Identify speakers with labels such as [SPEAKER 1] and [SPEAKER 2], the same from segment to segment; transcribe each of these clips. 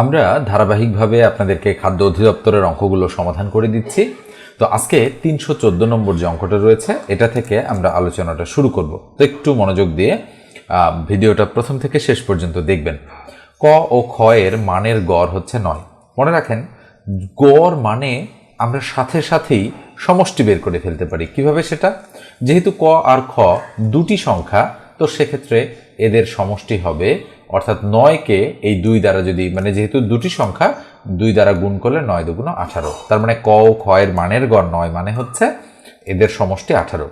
[SPEAKER 1] আমরা ধারাবাহিকভাবে আপনাদেরকে খাদ্য অধিদপ্তরের অঙ্কগুলো সমাধান করে দিচ্ছি। তো আজকে তিনশো চোদ্দ নম্বর যে অঙ্কটা রয়েছে, এটা থেকে আমরা আলোচনাটা শুরু করব। তো একটু মনোযোগ দিয়ে ভিডিওটা প্রথম থেকে শেষ পর্যন্ত দেখবেন। ক ও খ এর মানের গড় হচ্ছে নয়। মনে রাখেন, গড় মানে আমরা সাথে সাথেই সমষ্টি বের করে ফেলতে পারি। কীভাবে সেটা? যেহেতু ক আর খ দুটি সংখ্যা, তো সেক্ষেত্রে এদের সমষ্টি হবে অর্থাৎ নয়কে এই দুই দ্বারা যদি মানে যেহেতু দুটি সংখ্যা, দুই দ্বারা গুণ করলে নয় দুগুণ আঠারো। তার মানে ক ও খ এর মানের গড় নয় মানে হচ্ছে এদের সমষ্টি আঠারো।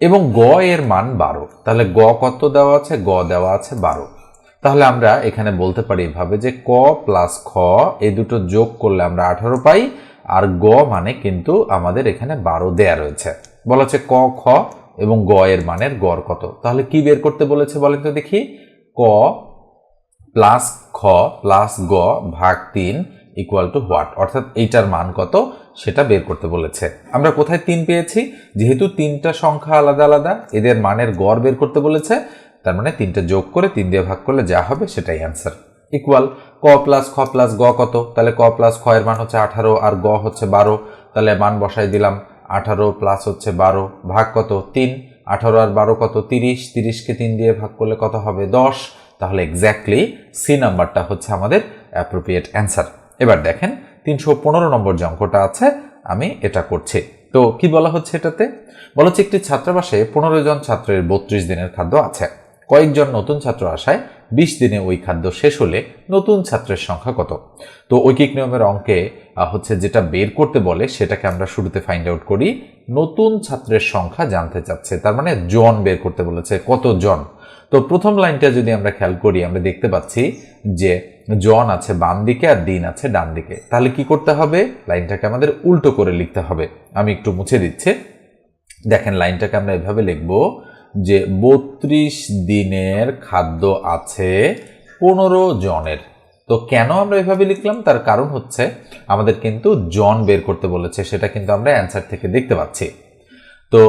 [SPEAKER 1] এবং গ এর মান বারো। তাহলে গ কত দেওয়া আছে? গ দেওয়া আছে বারো। তাহলে আমরা এখানে বলতে পারি এভাবে যে ক প্লাস খ, এই দুটো যোগ করলে আমরা আঠারো পাই, আর গ মানে কিন্তু আমাদের এখানে বারো দেয়া রয়েছে। বলা হচ্ছে ক, খ এবং গ এর মানের গড় কত। তাহলে কি বের করতে বলেছে বলেন তো দেখি? ক প্লাস খ প্লাস গ ভাগ তিন ইকুয়াল টু হোয়াট অর্থাৎ এইটার মান কত? সেটা বের করতে বলেছে। আমরা কোথায় তিন পেয়েছি? যেহেতু তিনটা সংখ্যা আলাদা আলাদা, এদের মানের গড় বের করতে বলেছে, তার মানে তিনটা যোগ করে তিন দিয়ে ভাগ করলে যা হবে সেটাই অ্যান্সার ইকুয়াল ক প্লাস খ প্লাস গ কত? তাহলে ক প্লাস খ এর মান হচ্ছে আঠারো আর গ হচ্ছে বারো। তাহলে মান বসাই দিলাম, আঠারো প্লাস হচ্ছে বারো, ভাগ কত? তিন। আঠারো আর বারো কত? তিরিশ। তিরিশকে তিন দিয়ে ভাগ করলে কত হবে? দশ। তাহলে এক্স্যাক্টলি সি নাম্বারটা হচ্ছে আমাদের অ্যাপ্রোপ্রিয়েট অ্যান্সার এবার দেখেন, তিনশো পনেরো নম্বর যে অঙ্কটা আছে, আমি এটা করছি। তো কি বলা হচ্ছে এটাতে? বলা হচ্ছে একটি ছাত্রাবাসে পনেরো জন ছাত্রের বত্রিশ দিনের খাদ্য আছে। কয়েকজন নতুন ছাত্র আসায় বিশ দিনে ওই খাদ্য শেষ হলে নতুন ছাত্রের সংখ্যা কত? তো ঐকিক নিয়মের অঙ্কে হচ্ছে যেটা বের করতে বলে, সেটাকে আমরা শুরুতে ফাইন্ড আউট করি। নতুন ছাত্রের সংখ্যা জানতে চাচ্ছে, তার মানে জন বের করতে বলেছে। কত জন তো প্রথম লাইনটা যদি আমরা খেয়াল করি, আমরা দেখতে পাচ্ছি যে জন আছে বাম দিকে আর দিন আছে ডান দিকে। তাহলে কি করতে হবে? লাইনটাকে আমাদের উল্টো করে লিখতে হবে। আমি একটু মুছে দিচ্ছি। দেখেন, লাইনটাকে আমরা এভাবে লিখব যে বত্রিশ দিনের খাদ্য আছে পনেরো জনের। তো কেন আমরা এভাবে লিখলাম? তার কারণ হচ্ছে আমাদের কিন্তু জন বের করতে বলেছে, সেটা কিন্তু আমরা অ্যান্সার থেকে দেখতে পাচ্ছি। তো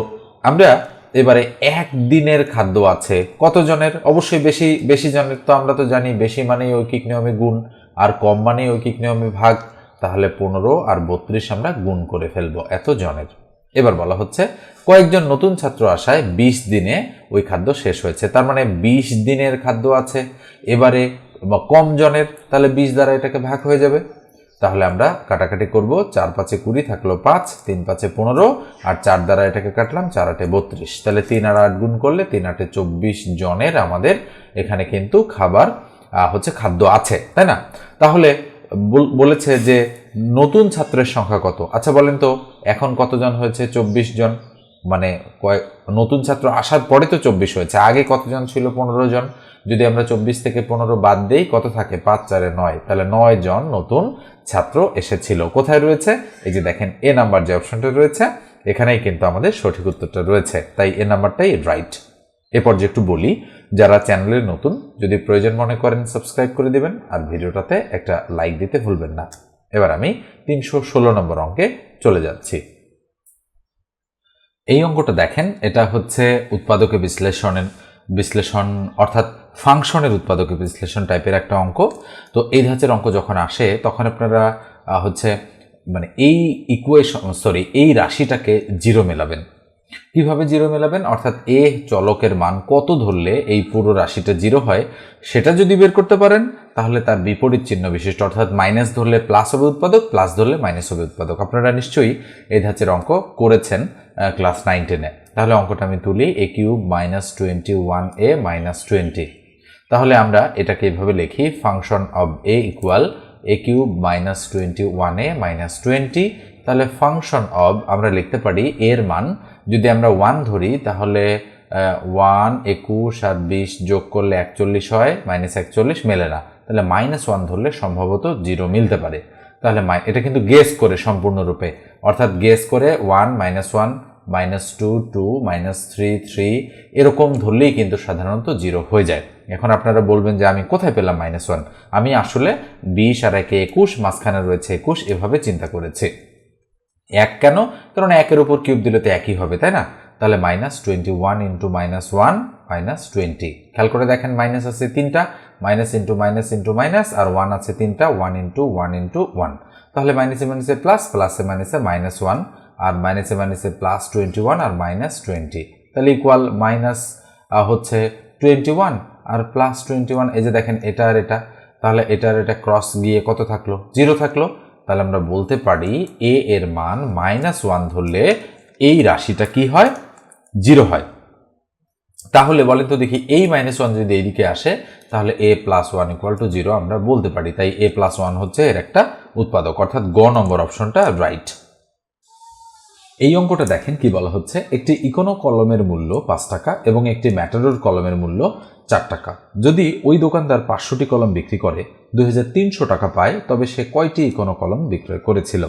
[SPEAKER 1] আমরা এবারে একদিনের খাদ্য আছে। কতজনের? অবশ্যই বেশি বেশি জনের তো আমরা তো জানি, বেশি মানেই ঐকিক নিয়মে গুণ, আর কম মানেই ঐকিক নিয়মে ভাগ। তাহলে পনেরো আর বত্রিশ আমরা গুণ করে ফেলব এত জনের এবার বলা হচ্ছে, কয়েকজন নতুন ছাত্র আসায় বিশ দিনে ওই খাদ্য শেষ হয়েছে। তার মানে বিশ দিনের খাদ্য আছে। এবারে কম জনের, তাহলে বিশ দ্বারা এটাকে ভাগ হয়ে যাবে। তাহলে আমরা কাটাকাটি করব। চার পাঁচে কুড়ি থাকল পাঁচ, তিন পাঁচে পনেরো, আর চার দ্বারা এটাকে কাটলাম চার আটে বত্রিশ। তাহলে তিন আর আট গুণ করলে তিন আটে চব্বিশ জনের আমাদের এখানে কিন্তু খাবার হচ্ছে খাদ্য আছে, তাই না? তাহলে বল- বলেছে যে নতুন ছাত্রের সংখ্যা কত? আচ্ছা বলেন তো, এখন কতজন হয়েছে? চব্বিশ জন। মানে কয়েক নতুন ছাত্র আসার পরে তো চব্বিশ হয়েছে, আগে কতজন ছিল? পনেরো জন। যদি আমরা চব্বিশ থেকে পনেরো বাদ দেই, কত থাকে? পাঁচ, চারে নয়। তাহলে নয় জন নতুন ছাত্র এসেছিল। কোথায় রয়েছে? এই যে দেখেন, এ নাম্বার যে অপশনটা রয়েছে, এখানেই কিন্তু আমাদের সঠিক উত্তরটা রয়েছে। তাই এ নাম্বারটাই রাইট এরপর যে একটু বলি, যারা চ্যানেলে নতুন, যদি প্রয়োজন মনে করেন সাবস্ক্রাইব করে দিবেন, আর ভিডিওটাতে একটা লাইক দিতে ভুলবেন না। এবার আমি তিনশো ষোলো নম্বর অঙ্কে চলে যাচ্ছি। এই অঙ্কটা দেখেন, এটা হচ্ছে উৎপাদকে বিশ্লেষণের, বিশ্লেষণ, অর্থাৎ ফাংশনের উৎপাদকে বিশ্লেষণ টাইপের একটা অঙ্ক। তো এই ধাঁচের অঙ্ক যখন আসে, তখন আপনারা হচ্ছে মানে এই ইকুয়েশন সরি এই রাশিটাকে জিরো মেলাবেন। কীভাবে জিরো মেলাবেন? অর্থাৎ এ চলকের মান কত ধরলে এই পুরো রাশিটা জিরো হয়, সেটা যদি বের করতে পারেন, তাহলে তার বিপরীত চিহ্ন বিশিষ্ট, অর্থাৎ মাইনাস ধরলে প্লাস হবে উৎপাদক প্লাস ধরলে মাইনাস হবে উৎপাদক। আপনারা নিশ্চয়ই এই ধাঁচের অঙ্ক করেছেন ক্লাস নাইন টেনে তাহলে অঙ্কটা আমি তুলি a cube minus twenty one a minus twenty তাহলে আমরা এটাকে এইভাবে লিখি function of a equal a cube minus twenty one a minus twenty তাহলে ফাংশন অব আমরা লিখতে পারি, এর মান যদি আমরা ওয়ান ধরি, তাহলে ওয়ান একুশ আর বিশ যোগ করলে একচল্লিশ হয় মাইনাস একচল্লিশ মেলে না। তাহলে মাইনাস ওয়ান ধরলে সম্ভবত জিরো মিলতে পারে। তাহলে এটা কিন্তু গেস করে সম্পূর্ণরূপে। অর্থাৎ গেস করে one minus one minus two two minus three three এরকম ধরলেই কিন্তু সাধারণত জিরো হয়ে যায়। এখন আপনারা বলবেন যে আমি কোথায় পেলাম মাইনাস ওয়ান আমি আসলে বিশ আর একে একুশ, মাঝখানে রয়েছে একুশ, এভাবে চিন্তা করেছি। এক কেন? কারণ একের উপর কিউব দিলে তো একই হবে, তাই না? তাহলে minus twenty one into minus one minus twenty খেয়াল করে দেখেন মাইনাস আছে তিনটা minus into minus into minus আর ওয়ান আছে তিনটা one into one into one তাহলে মাইনাসে মাইনাসে প্লাস প্লাসে মাইনাসে মাইনাস ওয়ান আর মাইনাসে মাইনাসে প্লাস টোয়েন্টি ওয়ান আর মাইনাস টোয়েন্টি তাহলে ইকুয়াল মাইনাস হচ্ছে টোয়েন্টি ওয়ান আর প্লাস টোয়েন্টি ওয়ান এই যে দেখেন এটা আর এটা, তাহলে এটার এটা ক্রস গিয়ে কত থাকল? জিরো থাকল। তাহলে আমরা বলতে পারি এ এর মান মাইনাস ওয়ান ধরলে এই রাশিটা কি হয়? জিরো হয়। তাহলে বলেন তো দেখি, এই মাইনাস ওয়ান যদি এইদিকে আসে, তাহলে a plus one equal to zero আমরা বলতে পারি। তাই এ প্লাস ওয়ান হচ্ছে এর একটা উৎপাদক, অর্থাৎ গ নম্বর অপশনটা রাইট এই অঙ্কটা দেখেন কি বলা হচ্ছে? একটি ইকোনো কলমের মূল্য পাঁচ টাকা এবং একটি ম্যাটাডোর কলমের মূল্য চার টাকা। যদি ওই দোকানদার পাঁচশোটি কলম বিক্রি করে, দুই হাজার তিনশো টাকা পায়, তবে সে কয়টি ইকোনো কলম বিক্রয় করেছিল?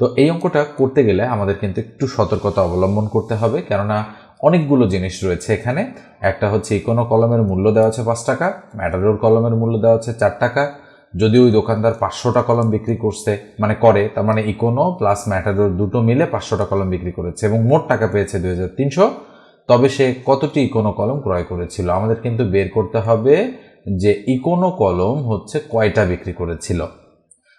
[SPEAKER 1] তো এই অঙ্কটা করতে গেলে আমাদের কিন্তু একটু সতর্কতা অবলম্বন করতে হবে, কেননা অনেকগুলো জিনিস রয়েছে এখানে। একটা হচ্ছে ইকোনো কলমের মূল্য দেওয়া আছে পাঁচ টাকা, ম্যাটাডোর কলমের মূল্য দেওয়া আছে চার টাকা যদি ওই দোকানদার পাঁচশোটা কলম বিক্রি করছে মানে করে, তার মানে ইকোনো প্লাস ম্যাটাডোর দুটো মিলে পাঁচশোটা কলম বিক্রি করেছে এবং মোট টাকা পেয়েছে দু হাজার তিনশো। তবে সে কতটি ইকোনো কলম ক্রয় করেছিল? আমাদের কিন্তু বের করতে হবে যে ইকোনো কলম হচ্ছে কয়টা বিক্রি করেছিল।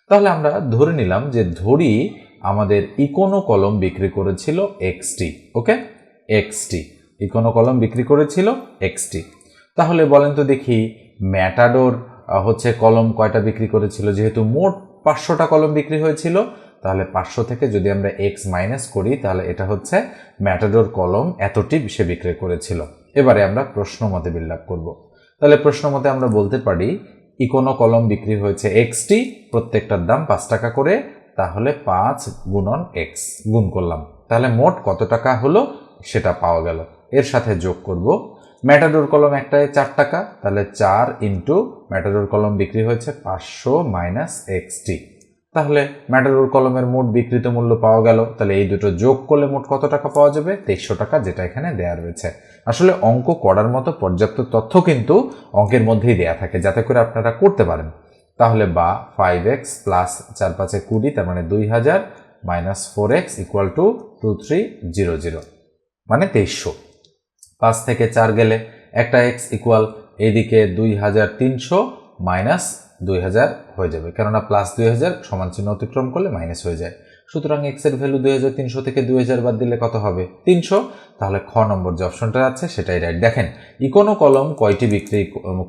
[SPEAKER 1] তাহলে আমরা ধরে নিলাম যে ধরি আমাদের ইকোনো কলম বিক্রি করেছিল এক্সটি ওকে? এক্সটি ইকোনো কলম বিক্রি করেছিল এক্সটি তাহলে বলেন তো দেখি ম্যাটাডোর হচ্ছে কলম কয়টা বিক্রি করেছিল? যেহেতু মোট পাঁচশোটা কলম বিক্রি হয়েছিল, তাহলে পাঁচশো থেকে যদি আমরা এক্স মাইনাস করি, তাহলে এটা হচ্ছে ম্যাটাডোর কলম এতটি সে বিক্রি করেছিল। এবারে আমরা প্রশ্ন মতে বিল্ড করব। তাহলে প্রশ্ন মতে আমরা বলতে পারি, ইকোনো কলম বিক্রি হয়েছে এক্সটি, প্রত্যেকটার দাম পাঁচ টাকা করে, তাহলে পাঁচ গুণন এক্স গুণ করলাম। তাহলে মোট কত টাকা হলো সেটা পাওয়া গেল। এর সাথে যোগ করব ম্যাটাডোর কলম একটায় চার টাকা, তাহলে চার ইন্টু ম্যাটাডোর কলম বিক্রি হয়েছে পাঁচশো মাইনাস এক্সটি তাহলে ম্যাটাডোর কলমের মোট বিক্রিত মূল্য পাওয়া গেল, তাহলে এই দুটো যোগ করলে মোট কত টাকা পাওয়া যাবে? তেইশশো টাকা যেটা এখানে দেয়া রয়েছে। আসলে অঙ্ক করার মতো পর্যাপ্ত তথ্য কিন্তু অঙ্কের মধ্যেই দেয়া থাকে, যাতে করে আপনারা করতে পারেন। তাহলে বা ফাইভ এক্স প্লাস চার পাঁচে কুড়ি, তার মানে দুই হাজার minus four x equal to two three zero zero মানে তেইশশো। পাঁচ থেকে চার গেলে একটা এক্স ইকুয়াল এইদিকে দুই হাজার তিনশো মাইনাস দুই হাজার হয়ে যাবে। কেননা প্লাস দুই হাজার সমান চিহ্ন অতিক্রম করলে মাইনাস হয়ে যায়। সুতরাং এক্সের ভ্যালু দুই হাজার তিনশো থেকে দুই হাজার বাদ দিলে কত হবে? তিনশো। তাহলে খ নম্বর যে অপশনটা আছে সেটাই রাইট দেখেন, ইকোনো কলম কয়টি বিক্রি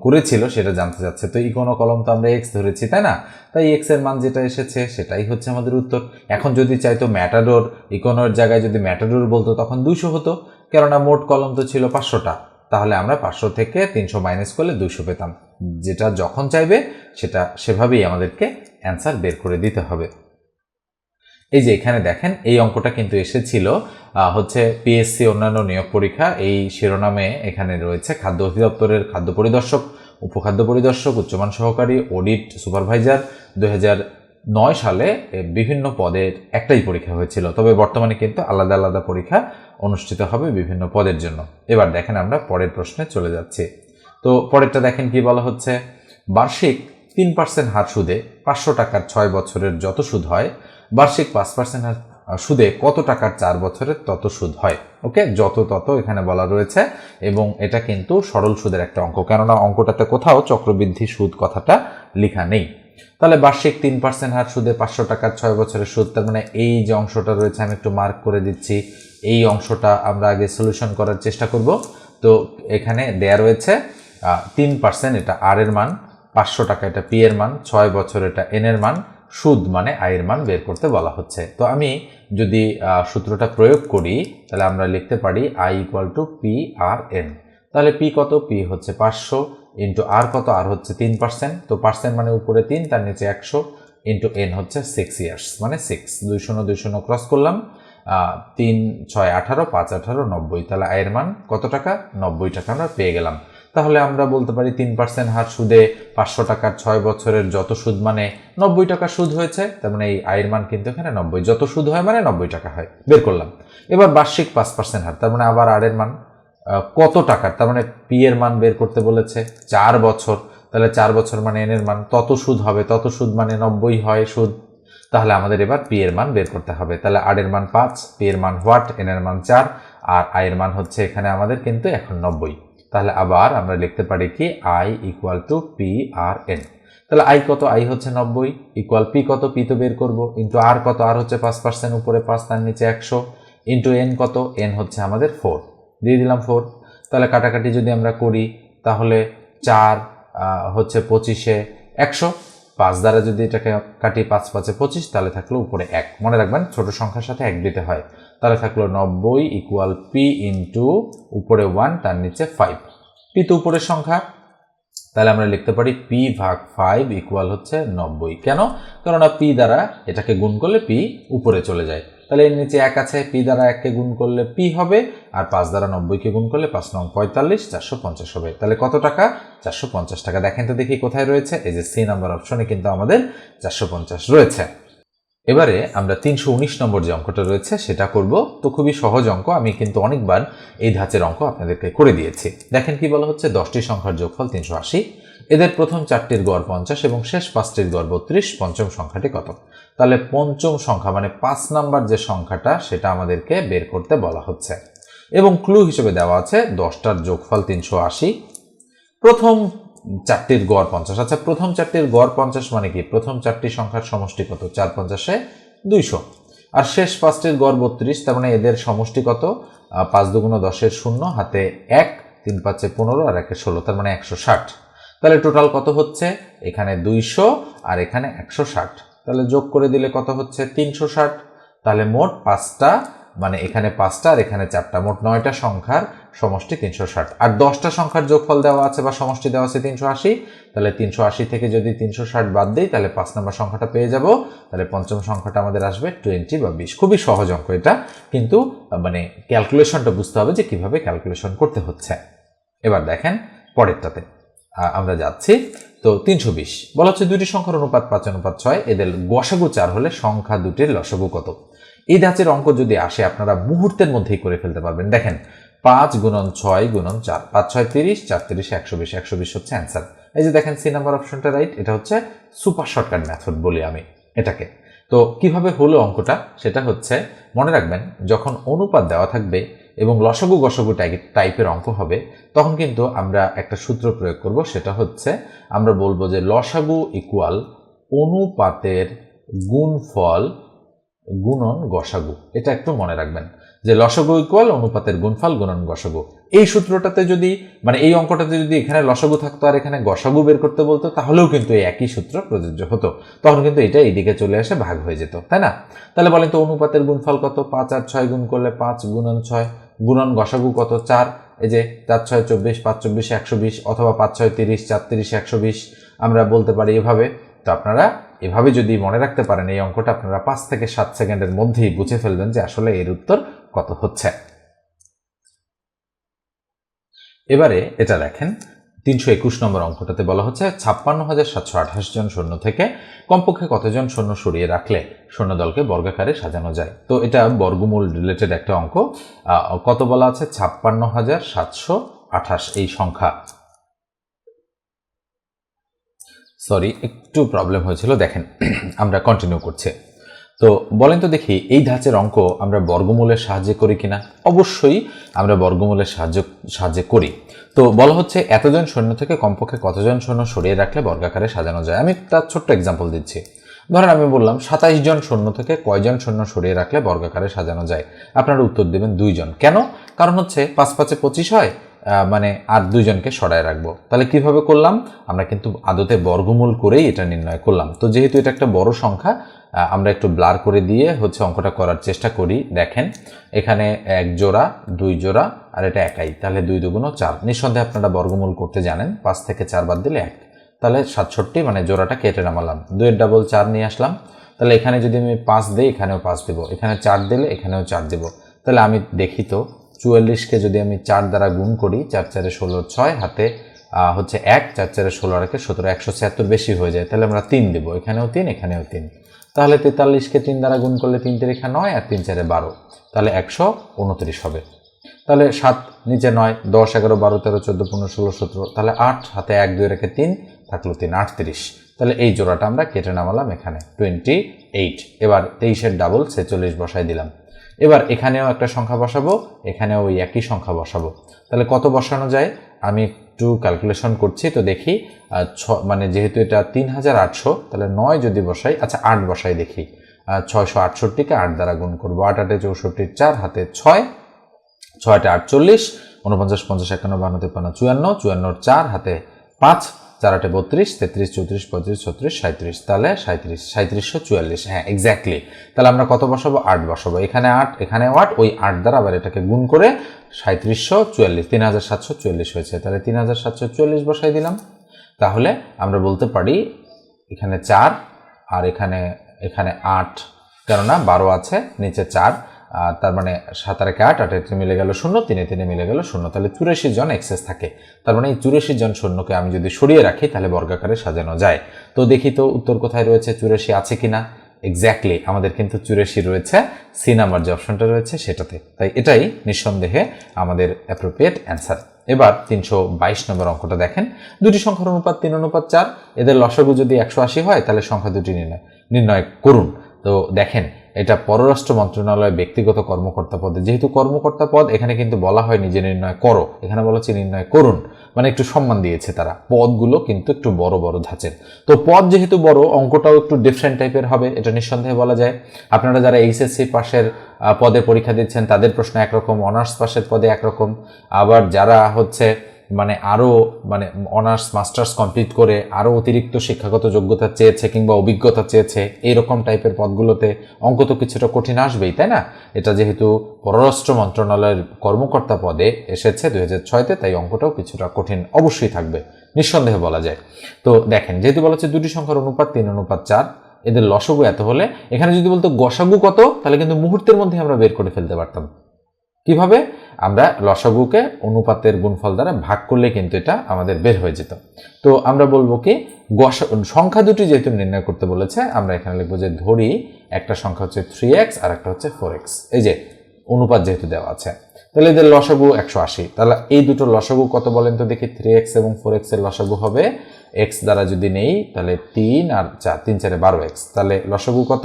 [SPEAKER 1] করেছিল সেটা জানতে চাচ্ছে। তো ইকোনো কলম তো আমরা এক্স ধরেছি, তাই না? তাই এক্সের মান যেটা এসেছে সেটাই হচ্ছে আমাদের উত্তর। এখন যদি চাইতো ম্যাটাডোর ইকোনোর জায়গায় যদি ম্যাটাডোর বলতো, তখন দুইশো হতো। কেননা মোট কলম তো ছিল পাঁচশোটা। তাহলে আমরা পাঁচশো থেকে তিনশো মাইনাস করলে দুশো পেতাম। যেটা যখন চাইবে, সেটা সেভাবেই আমাদেরকে অ্যান্সার বের করে দিতে হবে। এই যে এখানে দেখেন, এই অঙ্কটা কিন্তু এসেছিল হচ্ছে পিএসসি অন্যান্য নিয়োগ পরীক্ষা। এই শিরোনামে এখানে রয়েছে খাদ্য অধিদপ্তরের খাদ্য পরিদর্শক, উপখাদ্য পরিদর্শক, উচ্চমান সহকারী অডিট সুপারভাইজার দুই হাজার নয় সালে বিভিন্ন পদের একটাই পরীক্ষা হয়েছিল। তবে বর্তমানে কিন্তু আলাদা আলাদা পরীক্ষা অনুষ্ঠিত হবে বিভিন্ন পদের জন্য। এবার দেখেন আমরা পরের প্রশ্নে চলে যাচ্ছি। তো পরেরটা দেখেন কি বলা হচ্ছে? বার্ষিক তিন পার্সেন্ট হার সুদে পাঁচশো টাকার ছয় বছরের যত সুদ হয়, বার্ষিক পাঁচ পার্সেন্ট হার সুদে কত টাকার চার বছরের তত সুদ হয়? ওকে? যত তত এখানে বলা রয়েছে এবং এটা কিন্তু সরল সুদের একটা অঙ্ক। কেননা অঙ্কটাতে কোথাও চক্রবৃদ্ধি সুদ কথাটা লেখা নেই। তাহলে বার্ষিক তিন পার্সেন্ট হার সুদে পাঁচশো টাকার ছয় বছরের সুদ, তার মানে এই যে অংশটা রয়েছে আমি একটু মার্ক করে দিচ্ছি, এই অংশটা আমরা আগে সলিউশন করার চেষ্টা করব। তো এখানে দেয়া রয়েছে তিন পার্সেন্ট এটা আর এর মান, পাঁচশো টাকা এটা পি এর মান, ছয় বছর এটা এন এর মান, সুদ মানে আয়ের মান বের করতে বলা হচ্ছে। তো আমি যদি সূত্রটা প্রয়োগ করি, তাহলে আমরা লিখতে পারি I equal to P R N তাহলে পি কত? পি হচ্ছে পাঁচশো ইন্টু আর কত? আর হচ্ছে তিন পার্সেন্ট তো পার্সেন্ট মানে উপরে তিন, তার নিচে একশো ইন্টু এন হচ্ছে সিক্স ইয়ার্স মানে সিক্স দুই শূন্য দুই শূন্য ক্রস করলাম তিন, ছয়, আঠারো, পাঁচ, আঠারো, নব্বই। তাহলে আয়ের মান কত টাকা? নব্বই টাকা আমরা পেয়ে গেলাম। তাহলে আমরা বলতে পারি তিন পার্সেন্ট হার সুদে পাঁচশো টাকার ছয় বছরের যত সুদ মানে নব্বই টাকা সুদ হয়েছে, তার মানে এই আয়ের মান কিন্তু এখানে নব্বই। যত সুদ হয় মানে নব্বই টাকা হয়। বের করলাম। এবার বার্ষিক পাঁচ পার্সেন্ট হার, তার মানে আবার আরের মান। কত টাকার তার মানে পি এর মান বের করতে বলেছে চার বছর। তাহলে চার বছর মানে এন এর মান তত সুদ হবে, তত সুদ মানে নব্বই হয় সুদ। তাহলে আমাদের এবার পি এর মান বের করতে হবে। তাহলে আর এর মান পাঁচ পি এর মান হোয়াট এন এর মান চার, আর আয়ের মান হচ্ছে এখানে আমাদের কিন্তু এখন নব্বই। তাহলে আবার আমরা লিখতে পারি কি I equal to P R N তাহলে আই কত? আই হচ্ছে নব্বই। ইকুয়াল পি কত? পি তো বের করব। ইন্টু আর কত? আর হচ্ছে পাঁচ পার্সেন্ট উপরে পাঁচ, তার নিচে একশো। ইন্টু এন কত? এন হচ্ছে আমাদের ফোর দিয়ে দিলাম ফোর। তাহলে কাটাকাটি যদি আমরা করি, তাহলে চার হচ্ছে পঁচিশে একশো। পাঁচ দ্বারা যদি এটাকে কাটি পাঁচ পাঁচে পঁচিশ, তাহলে থাকল উপরে এক। মনে রাখবেন, ছোট সংখ্যার সাথে এক দিতে হয়। তাহলে থাকল নব্বই ইকুয়াল পি ইন্টু উপরে ওয়ান তার নিচে ফাইভ পি তো উপরের সংখ্যা। তাহলে আমরা লিখতে পারি পি ভাগ ফাইভ ইকুয়াল হচ্ছে নব্বই। কেন? কেননা পি দ্বারা এটাকে গুণ করলে পি উপরে চলে যায়। তাহলে এর নিচে এক আছে, পি দ্বারা এককে গুণ করলে পি হবে, আর পাঁচ দ্বারা নব্বইকে গুণ করলে পাঁচ নং পঁয়তাল্লিশ, চারশো পঞ্চাশ হবে। তাহলে কত টাকা? চারশো পঞ্চাশ টাকা। দেখেন তো দেখি কোথায় রয়েছে। এই যে সি নাম্বার অপশনে কিন্তু আমাদের চারশো পঞ্চাশ রয়েছে। এবারে আমরা তিনশো উনিশ নম্বর যে অঙ্কটা রয়েছে, সেটা করব। তো খুবই সহজ অঙ্ক, আমি কিন্তু অনেকবার এই ধাঁচের অঙ্ক আপনাদেরকে করে দিয়েছি। দেখেন কি বলা হচ্ছে? দশটি সংখ্যার যোগফল তিনশো আশি। এদের প্রথম চারটির গড় পঞ্চাশ এবং শেষ পাঁচটির গড় বত্রিশ, পঞ্চম সংখ্যাটি কত? তাহলে পঞ্চম সংখ্যা মানে পাঁচ নাম্বার যে সংখ্যাটা, সেটা আমাদেরকে বের করতে বলা হচ্ছে। এবং ক্লু হিসেবে দেওয়া আছে দশটার যোগফল তিনশো আশি। প্রথম চারটির গড় পঞ্চাশ। আচ্ছা প্রথম চারটির গড় পঞ্চাশ মানে কি? প্রথম চারটি সংখ্যার সমষ্টি কত? চার পঞ্চাশে দুইশো। আর শেষ পাঁচটির গড় বত্রিশ, তার মানে এদের সমষ্টি কত? পাঁচ দুগুণ দশের শূন্য, হাতে এক, তিন পাঁচে পনেরো, আর একে ষোলো, তার মানে একশো ষাট। তাহলে টোটাল কত হচ্ছে? এখানে দুইশো আর এখানে একশো ষাট। তাহলে যোগ করে দিলে কত হচ্ছে? তিনশো ষাট। তাহলে মোট পাঁচটা মানে এখানে পাঁচটা আর এখানে চারটা। মোট নয়টা সংখ্যার সমষ্টি তিনশো ষাট। আর দশটা সংখ্যার যোগফল দেওয়া আছে বা সমষ্টি দেওয়া আছে তিনশো আশি। তাহলে তিনশো আশি থেকে যদি তিনশো ষাট বাদ দিই, তাহলে পাঁচ নম্বর সংখ্যাটা পেয়ে যাব। তাহলে পঞ্চম সংখ্যাটা আমাদের আসবে টোয়েন্টি বা বিশ। খুবই সহজ অঙ্ক এটা। কিন্তু মানে ক্যালকুলেশনটা বুঝতে হবে যে কীভাবে ক্যালকুলেশন করতে হচ্ছে। এবার দেখেন পরেরটাতে। আমরা যাচ্ছি। তো তিনশো বিশ, বলা হচ্ছে দুটি সংখ্যার অনুপাত পাঁচ, অনুপাত ছয়। এদের গসাগু চার হলে সংখ্যা দুটির লসাগু কত? এই ধাঁচের অঙ্ক যদি আসে, আপনারা মুহূর্তের মধ্যেই করে ফেলতে পারবেন। দেখেন, পাঁচ গুণন ছয় গুণন চার, পাঁচ ছয় তিরিশ, চার তিরিশ একশো বিশ একশো বিশ হচ্ছে অ্যান্সার এই যে দেখেন সি নাম্বার অপশনটা রাইট এটা হচ্ছে সুপার শর্টকাট মেথড বলি আমি এটাকে। তো কীভাবে হলো অঙ্কটা? সেটা হচ্ছে, মনে রাখবেন, যখন অনুপাত দেওয়া থাকবে এবং লসগু গসাগু টাই- টাইপের অঙ্ক হবে, তখন কিন্তু আমরা একটা সূত্র প্রয়োগ করব, সেটা হচ্ছে আমরা বলব যে লসাগু ইকুয়াল অনুপাতের গুণফল গুণন গসাগু। এটা একটু মনে রাখবেন, যে লসগু ইকুয়াল অনুপাতের গুণফল গুণন গসাগু। এই সূত্রটাতে যদি মানে এই অঙ্কটাতে যদি এখানে লসাগু থাকতো আর এখানে গসাগু বের করতে বলতো, তাহলেও কিন্তু এই একই সূত্র প্রযোজ্য হতো। তখন কিন্তু এটা এইদিকে চলে এসে ভাগ হয়ে যেত, তাই না? তাহলে বলেন তো অনুপাতের গুণফল কত? পাঁচ আর ছয় গুণ করলে পাঁচ গুণন ছয়। গুণন গসাগু কত? চার। এই যে চার ছয় চব্বিশ, পাঁচ চব্বিশ, একশো বিশ অথবা পাঁচ ছয় তিরিশ, চার তিরিশ, একশো বিশ আমরা বলতে পারি এভাবে। তো আপনারা এভাবে যদি মনে রাখতে পারেন, এই অঙ্কটা আপনারা পাঁচ থেকে সাত সেকেন্ডের মধ্যেই বুঝে ফেলবেন যে আসলে এর উত্তর কত হচ্ছে। এবারে এটা দেখেন তিনশো একুশ নম্বর অঙ্কটাতে বলা হচ্ছে ছাপ্পান্ন হাজার সাতশো আঠাশ জন সৈন্য থেকে কমপক্ষে কতজন সৈন্য সরিয়ে রাখলে সৈন্যদলকে বর্গাকারে সাজানো যায়? তো এটা বর্গমূল রিলেটেড একটা অঙ্ক। কত বলা আছে? ছাপ্পান্ন হাজার সাতশো আঠাশ এই সংখ্যা। সরি একটু প্রবলেম হয়েছিল, দেখেন, আমরা কন্টিনিউ করছি। তো বলেন তো দেখি, এই ধাঁচের অঙ্ক আমরা বর্গমূলের সাহায্যে করি কিনা? অবশ্যই আমরা বর্গমূলের সাহায্য, সাহায্যে করি। তো বলা হচ্ছে, এতজন সৈন্য থেকে কমপক্ষে কতজন সৈন্য সরিয়ে রাখলে বর্গাকারে সাজানো যায়? আমি তার ছোট্ট এক্সাম্পল দিচ্ছি। ধরেন আমি বললাম, সাতাইশ জন সৈন্য থেকে কয়জন সৈন্য সরিয়ে রাখলে বর্গাকারে সাজানো যায়? আপনারা উত্তর দেবেন দুইজন। কেন? কারণ হচ্ছে, পাঁচ পাঁচে পঁচিশ হয় মানে আর দুইজনকে সরায় রাখব। তাহলে কীভাবে করলাম? আমরা কিন্তু আদতে বর্গমূল করেই এটা নির্ণয় করলাম। তো যেহেতু এটা একটা বড় সংখ্যা আমরা একটু ব্লার করে দিয়ে হচ্ছে অঙ্কটা করার চেষ্টা করি। দেখেন, এখানে এক জোড়া, দুই জোড়া, আর এটা একাই। তাহলে দুই দুগুণ চার। নিঃসন্দেহে আপনারা বর্গমূল করতে জানেন, পাঁচ থেকে চার বাদ দিলে এক। তাহলে সাতষট্টি মানে জোড়াটা কেটে নামালাম। দুইয়ের ডাবল চার নিয়ে আসলাম। তাহলে এখানে যদি আমি পাঁচ দিই, এখানেও পাঁচ দেবো। এখানে চার দিলে, এখানেও চার দেবো। তাহলে আমি দেখি তো চুয়াল্লিশকে যদি আমি চার দ্বারা গুণ করি, চার চারে ষোলো, ছয়, হাতে হচ্ছে এক, চার চারে ষোলো রেখে সতেরো, একশো ছিয়াত্তর বেশি হয়ে যায়, তাহলে আমরা তিন দেবো। এখানেও তিন এখানেও তিন। তাহলে তেতাল্লিশকে তিন দ্বারা গুণ করলে তিন তারিখা নয় আর তিন চারে বারো। তাহলে একশো উনত্রিশ হবে। তাহলে সাত, নিচে নয়, দশ, এগারো, বারো, তেরো, চোদ্দ, পনেরো, ষোলো, সতেরো, তাহলে আট, হাতে এক, দুই রেখে তিন, থাকল তিন, আটত্রিশ। তাহলে এই জোড়াটা আমরা কেটে নামালাম এখানে, টোয়েন্টি এইট। এবার তেইশের ডাবল ছেচল্লিশ বসায় দিলাম। এবার এখানেও একটা সংখ্যা বসাবো, এখানেও ওই একই সংখ্যা বসাবো। তাহলে কত বসানো যায়? আমি একটু ক্যালকুলেশন করছি তো দেখি ছ মানে যেহেতু এটা তিন হাজার আটশো, তাহলে নয় যদি বসাই আচ্ছা আট বসাই দেখি। ছয়শো আটষট্টিকে আট দ্বারা গুণ করব, আট আটে চৌষট্টির চার, হাতে ছয়, ছয়টা আটচল্লিশ উনপঞ্চাশ পঞ্চাশ, একান্ন বান্ন তিপ্পান্ন, চুয়ান্ন, চুয়ান্নর চার, হাতে পাঁচ চার আটে বত্রিশ, তেত্রিশ, চৌত্রিশ, পঁয়ত্রিশ, ছত্রিশ সাঁত্রিশ তাহলে সাঁত্রিশ সাঁত্রিশশো চুয়াল্লিশ। হ্যাঁ এক্স্যাক্টলি তাহলে আমরা কত বসাবো? আট বসাবো। এখানে আট এখানে আট, ওই আট দ্বারা আবার এটাকে গুণ করে সাঁত্রিশশো চুয়াল্লিশ তিন হাজার সাতশো চুয়াল্লিশ হয়েছে। তাহলে তিন হাজার সাতশো চুয়াল্লিশ বসাই দিলাম। তাহলে আমরা বলতে পারি এখানে চার আর এখানে এখানে আট। কেননা বারো আছে, নিচে চার। আর তার মানে সাত আর একে আট আট একে মিলে গেল শূন্য, তিনে তিনে মিলে গেল শূন্য। তাহলে চুরাশি জন এক্সেস থাকে। তার মানে এই চুরাশি জন শূন্যকে আমি যদি সরিয়ে রাখি, তাহলে বর্গাকারে সাজানো যায়। তো দেখি তো উত্তর কোথায় রয়েছে, চুরাশি আছে কিনা? এক্স্যাক্টলি আমাদের কিন্তু চুরাশি রয়েছে। সি নাম্বার যে অপশনটা রয়েছে সেটাতে। তাই এটাই নিঃসন্দেহে আমাদের অ্যাপ্রোপ্রিয়েট অ্যান্সার এবার তিনশো বাইশ নম্বর অঙ্কটা দেখেন। দুটি সংখ্যার অনুপাত তিন, অনুপাত চার। এদের লসাগু যদি একশো আশি হয়, তাহলে সংখ্যা দুটি নির্ণয় নির্ণয় করুন। তো দেখেন এটা পররাষ্ট্র মন্ত্রণালয় ব্যক্তিগত কর্মকর্তা পদে। যেহেতু কর্মকর্তা পদ, এখানে কিন্তু বলা হয় নিজে নির্ণয় করো। এখানে বলা হচ্ছে নির্ণয় করুন। মানে একটু সম্মান দিয়েছে তারা। পদগুলো কিন্তু একটু বড় বড় ধাঁচের। তো পদ যেহেতু বড়, অঙ্কটাও একটু ডিফারেন্ট টাইপের হবে, এটা নিঃসন্দেহে বলা যায়। আপনারা যারা এইচএসসি পাশের পদে পরীক্ষা দিচ্ছেন, তাদের প্রশ্ন একরকম, অনার্স পাশের পদে একরকম। আবার যারা হচ্ছে মানে আরও মানে অনার্স মাস্টার্স কমপ্লিট করে আরও অতিরিক্ত শিক্ষাগত যোগ্যতা চেয়েছে কিংবা অভিজ্ঞতা চেয়েছে এইরকম টাইপের পদগুলোতে অঙ্ক তো কিছুটা কঠিন আসবেই, তাই না? এটা যেহেতু পররাষ্ট্র মন্ত্রণালয়ের কর্মকর্তা পদে এসেছে দুই হাজার ছয়তে, তাই অঙ্কটাও কিছুটা কঠিন অবশ্যই থাকবে, নিঃসন্দেহে বলা যায়। তো দেখেন, যেহেতু বলা হচ্ছে দুটি সংখ্যার অনুপাত তিন, অনুপাত চার, এদের লসগু এত হলে, এখানে যদি বলতো গসাগু কত, তাহলে কিন্তু মুহূর্তের মধ্যে আমরা বের করে ফেলতে পারতাম। কীভাবে? আমরা লসাগুকে অনুপাতের গুণফল দ্বারা ভাগ করলে কিন্তু এটা আমাদের বের হয়ে যেত। তো আমরা বলব কি সংখ্যা দুটি যেহেতু নির্ণয় করতে বলেছে, আমরা এখানে লিখব যে ধরি, একটা সংখ্যা হচ্ছে থ্রি এক্স আর একটা হচ্ছে ফোর এক্স এই যে অনুপাত যেহেতু দেওয়া আছে। তাহলে এদের লসাগু একশো আশি। তাহলে এই দুটো লসাগু কত বলেন তো দেখি থ্রি এক্স এবং ফোর এক্সের লসাগু হবে। এক্স দ্বারা যদি নেই, তাহলে তিন আর চার, তিন চারে বারো এক্স তাহলে লসাগু কত?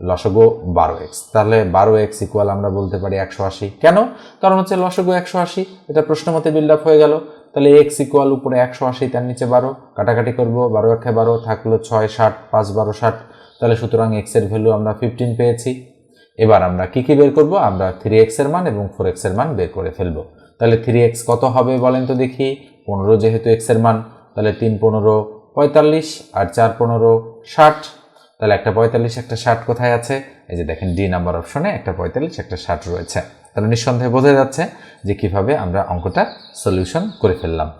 [SPEAKER 1] লসগো বারো এক্স। তাহলে বারো এক্স ইকুয়াল আমরা বলতে পারি একশো আশি। কেন? কারণ হচ্ছে লসগো একশো আশি, এটা প্রশ্ন মতে বিল্ড আপ হয়ে গেল। তাহলে এক্স ইকুয়াল উপরে একশো আশি, তার নিচে বারো। কাটাকাটি করব, বারো একে বারো থাকল ছয় ষাট, পাঁচ বারো ষাট। তাহলে সুতরাং এক্সের ভ্যালু আমরা ফিফটিন পেয়েছি। এবার আমরা কি কি বের করব? আমরা থ্রি এক্সের মান এবং ফোর এক্সের মান বের করে ফেলব। তাহলে থ্রি এক্স কত হবে বলেন তো দেখি? পনেরো যেহেতু এক্সের মান, তাহলে তিন পনেরো, পঁয়তাল্লিশ, আর চার পনেরো, ষাট। তাহলে একটা পঁয়তাল্লিশ, একটা ষাট কোথায় আছে? এই যে দেখেন ডি নাম্বার অপশনে একটা পঁয়তাল্লিশ, একটা ষাট রয়েছে। তাহলে নিঃসন্দেহে বোঝা যাচ্ছে যে কীভাবে আমরা অঙ্কটা সলিউশন করে ফেললাম।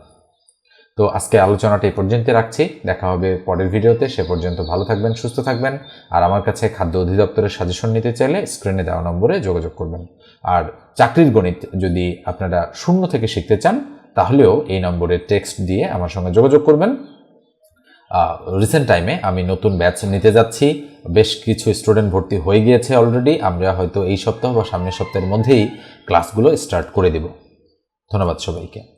[SPEAKER 1] তো আজকে আলোচনাটা এই পর্যন্ত রাখছি। দেখা হবে পরের ভিডিওতে। সে পর্যন্ত ভালো থাকবেন, সুস্থ থাকবেন। আর আমার কাছে খাদ্য অধিদপ্তরের সাজেশন নিতে চাইলে স্ক্রিনে দেওয়া নম্বরে যোগাযোগ করবেন। আর চাকরির গণিত যদি আপনারা শূন্য থেকে শিখতে চান, তাহলেও এই নম্বরে টেক্সট দিয়ে আমার সঙ্গে যোগাযোগ করবেন। রিসেন্ট টাইমে আমি নতুন ব্যাচ নিতে যাচ্ছি। বেশ কিছু স্টুডেন্ট ভর্তি হয়ে গিয়েছে অলরেডি আমরা হয়তো এই সপ্তাহ বা সামনের সপ্তাহের মধ্যেই ক্লাসগুলো স্টার্ট করে দেব। ধন্যবাদ সবাইকে।